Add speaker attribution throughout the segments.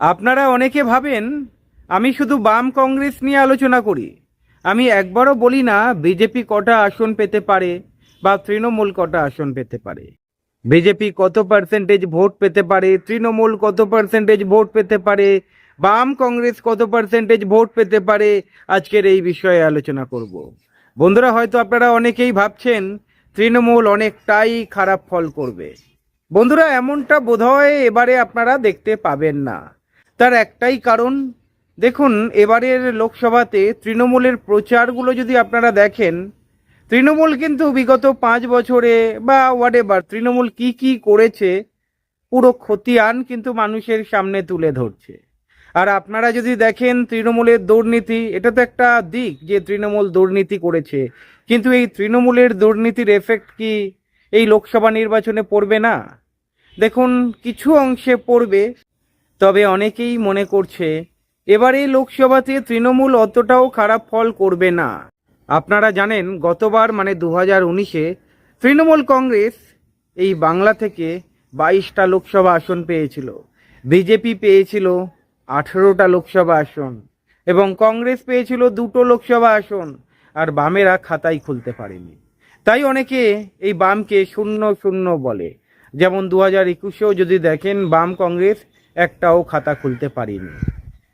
Speaker 1: আপনারা অনেকে ভাবেন, আমি শুধু বাম কংগ্রেস নিয়ে আলোচনা করি। আমি একবারও বলি না, বিজেপি কটা আসন পেতে পারে বা তৃণমূল কটা আসন পেতে পারে। বিজেপি কত পার্সেন্টেজ ভোট পেতে পারে, তৃণমূল কত পার্সেন্টেজ ভোট পেতে পারে, বাম কংগ্রেস কত পার্সেন্টেজ ভোট পেতে পারে, আজকের এই বিষয়ে আলোচনা করব। বন্ধুরা, হয়তো আপনারা অনেকেই ভাবছেন, তৃণমূল অনেকটাই খারাপ ফল করবে। বন্ধুরা, এমনটা বোধহয় এবারে আপনারা দেখতে পাবেন না। তার একটাই কারণ, দেখুন, এবারের লোকসভাতে তৃণমূলের প্রচারগুলো যদি আপনারা দেখেন, তৃণমূল কিন্তু বিগত পাঁচ বছরে বা হোয়াট তৃণমূল কি কি করেছে, পুরো খতিয়ান কিন্তু মানুষের সামনে তুলে ধরছে। আর আপনারা যদি দেখেন তৃণমূলের দুর্নীতি, এটা তো একটা দিক যে তৃণমূল দুর্নীতি করেছে। কিন্তু এই তৃণমূলের দুর্নীতির এফেক্ট কি এই লোকসভা নির্বাচনে পড়বে না? দেখুন, কিছু অংশে পড়বে। তবে অনেকেই মনে করছে, এবারে লোকসভাতে তৃণমূল অতটাও খারাপ ফল করবে না। আপনারা জানেন, গতবার মানে দু হাজার উনিশে, তৃণমূল কংগ্রেস এই বাংলা থেকে বাইশটা লোকসভা আসন পেয়েছিল। বিজেপি পেয়েছিল আঠেরোটা লোকসভা আসন এবং কংগ্রেস পেয়েছিল দুটো লোকসভা আসন, আর বামেরা খাতাই খুলতে পারেনি। তাই অনেকে এই বামকে শূন্য শূন্য বলে। যেমন দু হাজার একুশেও যদি দেখেন, বাম কংগ্রেস একটাও খাতা খুলতে পারিনি।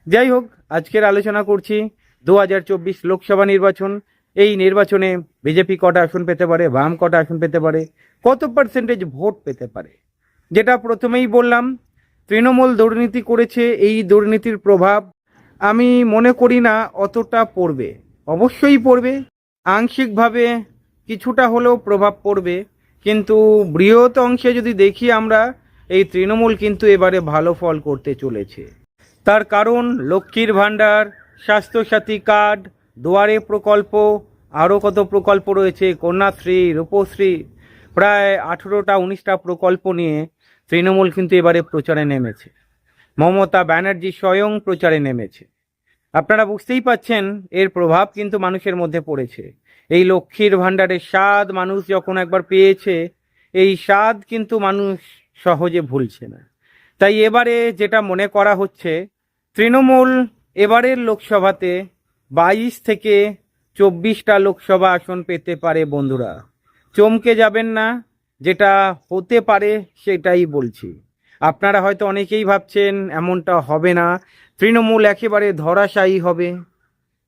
Speaker 1: যাই হোক, আজকের আলোচনা করছি দু হাজার চব্বিশ লোকসভা নির্বাচন। এই নির্বাচনে বিজেপি কটা আসন পেতে পারে, বাম কটা আসন পেতে পারে, কত পার্সেন্টেজ ভোট পেতে পারে? যেটা প্রথমেই বললাম, তৃণমূল দুর্নীতি করেছে, এই দুর্নীতির প্রভাব আমি মনে করি না অতটা পড়বে। অবশ্যই পড়বে, আংশিকভাবে কিছুটা হলেও প্রভাব পড়বে, কিন্তু বৃহৎ অংশে যদি দেখি আমরা এই তৃণমূল কিন্তু এবারে ভালো ফল করতে চলেছে। তার কারণ লক্ষ্মীর ভাণ্ডার, স্বাস্থ্যসাথী কার্ড, দুয়ারে প্রকল্প আরও কত প্রকল্প রয়েছে, কন্যাশ্রী, রূপশ্রী, প্রায় আঠেরোটা, উনিশটা প্রকল্প নিয়ে তৃণমূল কিন্তু এবারে প্রচারে নেমেছে। মমতা ব্যানার্জি স্বয়ং প্রচারে নেমেছে। আপনারা বুঝতেই পাচ্ছেন, এর প্রভাব কিন্তু মানুষের মধ্যে পড়েছে। এই লক্ষ্মীর ভাণ্ডারের স্বাদ মানুষ যখন একবার পেয়েছে, এই স্বাদ কিন্তু মানুষ সহজে ভুলছে না। তাই এবারে যেটা মনে করা হচ্ছে, তৃণমূল এবারের লোকসভাতে বাইশ থেকে চব্বিশটা লোকসভা আসন পেতে পারে বন্ধুরা। চমকে যাবেন না, যেটা হতে পারে সেটাই বলছি। আপনারা হয়তো অনেকেই ভাবছেন, এমনটা হবে না। তৃণমূল একেবারে ধরাশায়ী হবে।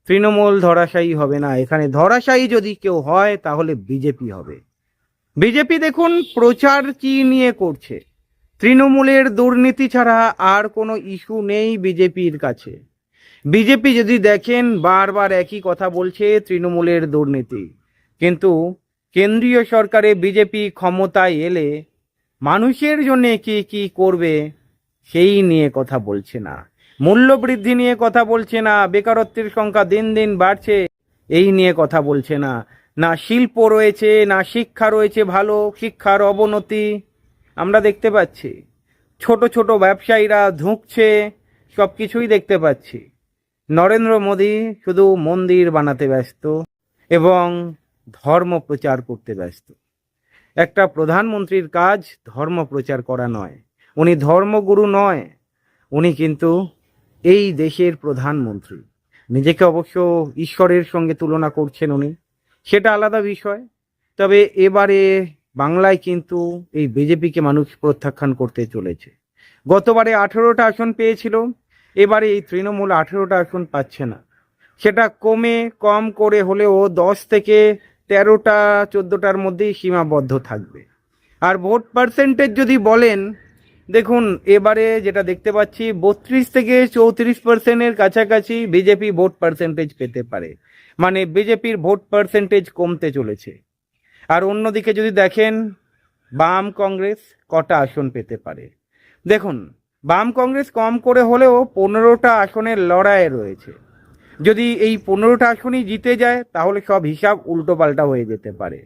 Speaker 1: তৃণমূল ধরাশায়ী হবে না। এখানে ধরাশায়ী যদি কেউ হয়, তাহলে বিজেপি হবে। বিজেপি দেখুন প্রচার কি নিয়ে করছে। তৃণমূলের দুর্নীতি ছাড়া আর কোনো ইস্যু নেই বিজেপির কাছে। বিজেপি যদি দেখেন, বারবার একই কথা বলছে তৃণমূলের দুর্নীতি। কিন্তু কেন্দ্রীয় সরকারে বিজেপি ক্ষমতায় এলে মানুষের জন্য কি কি করবে সেই নিয়ে কথা বলছে না। মূল্য বৃদ্ধি নিয়ে কথা বলছে না, বেকারত্বের সংখ্যা দিন দিন বাড়ছে, এই নিয়ে কথা বলছে না। না শিল্প রয়েছে, না শিক্ষা রয়েছে, ভালো শিক্ষার অবনতি। আমরা দেখতে পাচ্ছি, ছোট ছোট ব্যবসায়ীরা ধুঁকছে সব কিছুই দেখতে পাচ্ছি। নরেন্দ্র মোদী শুধু মন্দির বানাতে ব্যস্ত এবং ধর্ম প্রচার করতে ব্যস্ত। একটা প্রধানমন্ত্রীর কাজ ধর্ম প্রচার করা নয়, উনি ধর্মগুরু নয়, উনি কিন্তু এই দেশের প্রধানমন্ত্রী। নিজেকে অবশ্য ঈশ্বরের সঙ্গে তুলনা করছেন উনি। সেটা আলাদা বিষয়। তবে এবারে বাংলায় কিন্তু এই বিজেপিকে মানুষ প্রত্যাখ্যান করতে চলেছে। গতবারে আঠেরোটা আসন পেয়েছিল, এবারে এই তৃণমূল আঠেরোটা আসন পাচ্ছে না। সেটা কমে কম করে হলেও দশ থেকে তেরোটা, চোদ্দোটার মধ্যেই সীমাবদ্ধ থাকবে। আর ভোট পার্সেন্টেজ যদি বলেন, দেখুন, এবারে যেটা দেখতে পাচ্ছি, বত্রিশ থেকে চৌত্রিশ পার্সেন্টের কাছাকাছি বিজেপি ভোট পার্সেন্টেজ পেতে পারে। মানে বিজেপির ভোট পার্সেন্টেজ কমতে চলেছে। আর অন্যদিকে যদি দেখেন, বাম কংগ্রেস কটা আসন পেতে পারে। দেখুন, বাম কংগ্রেস কম করে হলেও পনেরোটা আসনের লড়াইয়ে রয়েছে। যদি এই পনেরোটা আসনই জিতে যায়, তাহলে সব হিসাব উল্টোপাল্টা হয়ে যেতে পারে।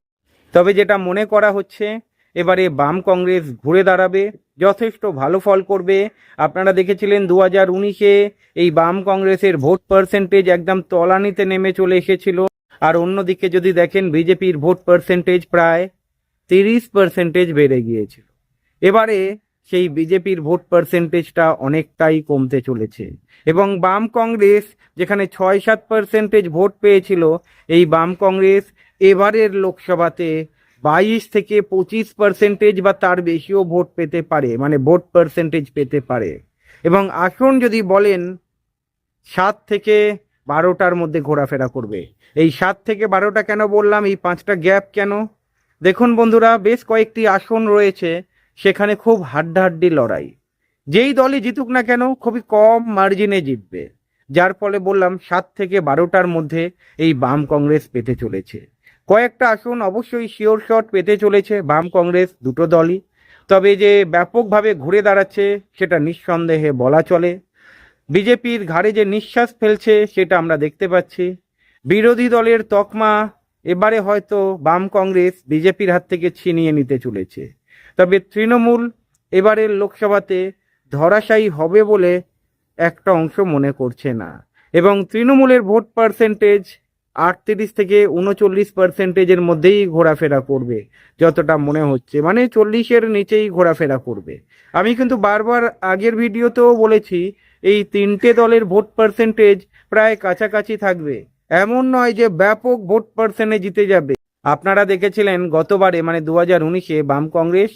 Speaker 1: তবে যেটা মনে করা হচ্ছে এবারে বাম কংগ্রেস ঘুরে দাঁড়াবে, যথেষ্ট ভালো ফল করবে। আপনারা দেখেছিলেন দু হাজার উনিশে এই বাম কংগ্রেসের ভোট পার্সেন্টেজ একদম তলানিতে নেমে চলে এসেছিল। আর অন্যদিকে যদি দেখেন বিজেপির ভোট পার্সেন্টেজ প্রায় তিরিশ পার্সেন্টেজ বেড়ে গিয়েছিল। এবারে সেই বিজেপির ভোট পার্সেন্টেজটা অনেকটাই কমতে চলেছে। এবং বাম কংগ্রেস যেখানে ছয় সাত পার্সেন্টেজ ভোট পেয়েছিল, এই বাম কংগ্রেস এবারের লোকসভাতে বাইশ থেকে পঁচিশ পার্সেন্টেজ বা তার বেশিও ভোট পেতে পারে মানে ভোট পার্সেন্টেজ পেতে পারে। এবং আসন যদি বলেন, সাত থেকে বারোটার মধ্যে ঘোরাফেরা করবে। এই সাত থেকে বারোটা কেন বললাম? এই পাঁচটা গ্যাপ কেন? দেখুন বন্ধুরা, বেশ কয়েকটি আসন রয়েছে, সেখানে খুব হাড্ডাহাড্ডি লড়াই। যেই দলই জিতুক না কেন, খুবই কম মার্জিনে জিতবে। যার ফলে বললাম, সাত থেকে বারোটার মধ্যে এই বাম কংগ্রেস পেতে চলেছে। কয়েকটা আসন অবশ্যই শিওর শট পেতে চলেছে বাম কংগ্রেস দুটো দলই। তবে যে ব্যাপকভাবে ঘুরে দাঁড়াচ্ছে সেটা নিঃসন্দেহে বলা চলে। বিজেপির ঘাড়ে যে নিঃশ্বাস ফেলছে সেটা আমরা দেখতে পাচ্ছি। বিরোধী দলের তকমা এবারে হয়তো বাম কংগ্রেস বিজেপির হাত থেকে ছিনিয়ে নিতে চলেছে। তবে তৃণমূল এবারের লোকসভাতে ধরাশায়ী হবে বলে একটা অংশ মনে করছে না। এবং তৃণমূলের ভোট পার্সেন্টেজ আটত্রিশ থেকে উনচল্লিশ পার্সেন্টেজের মধ্যেই ঘোরাফেরা করবে, যতটা মনে হচ্ছে। মানে চল্লিশের নিচেই ঘোরাফেরা করবে। আমি কিন্তু বারবার আগের ভিডিওতেও বলেছি, এই তিনটে দলের ভোট পার্সেন্টেজ প্রায় কাছাকাছি থাকবে। এমন নয় যে ব্যাপক ভোট পার্সেন্টে জিতে যাবে। আপনারা দেখেছিলেন গতবারে মানে দু হাজার উনিশে বাম কংগ্রেস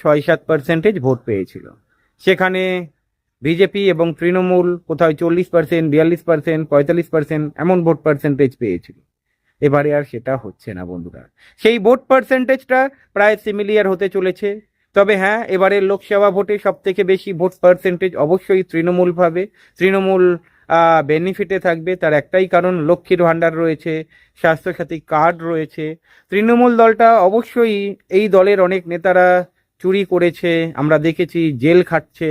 Speaker 1: ছয় সাত পার্সেন্টেজ ভোট পেয়েছিল। সেখানে বিজেপি এবং তৃণমূল কোথাও চল্লিশ পার্সেন্ট বিয়াল্লিশ পার্সেন্ট পঁয়তাল্লিশ পার্সেন্ট এমন ভোট পার্সেন্টেজ পেয়েছিল। এবারে আর সেটা হচ্ছে না বন্ধুরা। সেই ভোট পার্সেন্টেজটা প্রায় সিমিলিয়ার হতে চলেছে। তবে হ্যাঁ এবারের লোকসভা ভোটে সব থেকে বেশি ভোট পার্সেন্টেজ অবশ্যই তৃণমূল পাবে। তৃণমূল বেনিফিটে থাকবে। তার একটাই কারণ লক্ষ্মীর ভাণ্ডার রয়েছে, স্বাস্থ্যসাথী কার্ড রয়েছে। তৃণমূল দলটা অবশ্যই এই দলের অনেক নেতারা চুরি করেছে। আমরা দেখেছি, জেল খাটছে।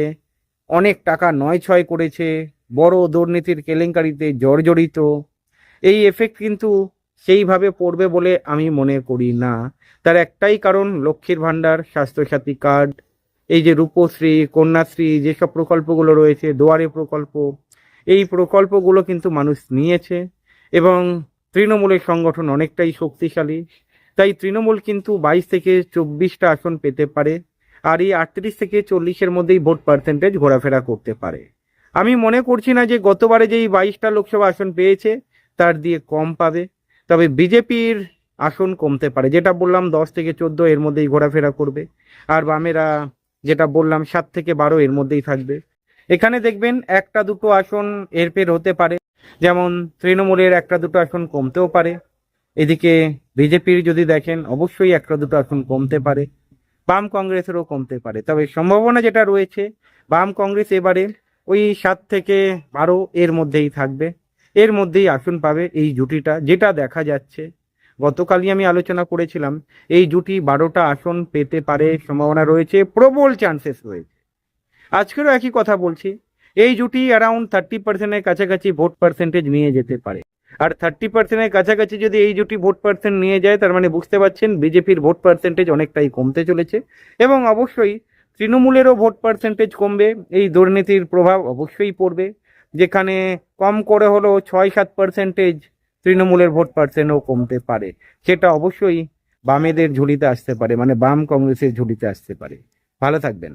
Speaker 1: অনেক টাকা নয় ছয় করেছে, বড় দুর্নীতির কেলেঙ্কারিতে জর্জরিত। এই এফেক্ট কিন্তু সেইভাবে পড়বে বলে আমি মনে করি না। তার একটাই কারণ লক্ষ্মীর ভাণ্ডার, স্বাস্থ্যসাথী কার্ড, এই যে রূপশ্রী, কন্যাশ্রী, যেসব প্রকল্পগুলো রয়েছে, দুয়ারে প্রকল্প, এই প্রকল্পগুলো কিন্তু মানুষ নিয়েছে এবং তৃণমূলের সংগঠন অনেকটাই শক্তিশালী। তাই তৃণমূল কিন্তু বাইশ থেকে চব্বিশটা আসন পেতে পারে। আর এই আটত্রিশ থেকে চল্লিশের মধ্যেই ভোট পার্সেন্টেজ ঘোরাফেরা করতে পারে। আমি মনে করছি না যে গতবারে যেই বাইশটা লোকসভা আসন পেয়েছে, তার দিয়ে কম পাবে। তবে বিজেপির আসন কমতে পারে। যেটা বললাম, দশ থেকে চোদ্দ এর মধ্যেই ঘোরাফেরা করবে। আর বামেরা যেটা বললাম, সাত থেকে বারো এর মধ্যেই থাকবে। এখানে দেখবেন, একটা দুটো আসন এরপের হতে পারে। যেমন তৃণমূলের একটা দুটো আসন কমতেও পারে। এদিকে বিজেপির যদি দেখেন, অবশ্যই একটা দুটো আসন কমতে পারে। বাম কংগ্রেসেরও কমতে পারে। তবে সম্ভাবনা যেটা রয়েছে, বাম কংগ্রেস এবারে ওই সাত থেকে বারো এর মধ্যেই থাকবে। এর মধ্যেই আসন পাবে এই জুটিটা। যেটা দেখা যাচ্ছে, গতকালই আমি আলোচনা করেছিলাম, এই জুটি বারোটা আসন পেতে পারে সম্ভাবনা রয়েছে, প্রবল চান্সেস রয়েছে। আজকেরও একই কথা বলছি, এই জুটি অ্যারাউন্ড থার্টি পার্সেন্টের কাছাকাছি ভোট পার্সেন্টেজ নিয়ে যেতে পারে। আর থার্টি পার্সেন্টের কাছাকাছি যদি এই জুটি ভোট পার্সেন্ট নিয়ে যায়, তার মানে বুঝতে পারছেন বিজেপির ভোট পার্সেন্টেজ অনেকটাই কমতে চলেছে। এবং অবশ্যই তৃণমূলেরও ভোট পার্সেন্টেজ কমবে, এই দুর্নীতির প্রভাব অবশ্যই পড়বে। যেখানে কম করে হলেও ছয় সাত পার্সেন্টেজ তৃণমূলের ভোট পার্সেন্টও কমতে পারে। সেটা অবশ্যই বামেদের ঝুলিতে আসতে পারে মানে বাম কংগ্রেসের ঝুলিতে আসতে পারে। ভালো থাকবেন।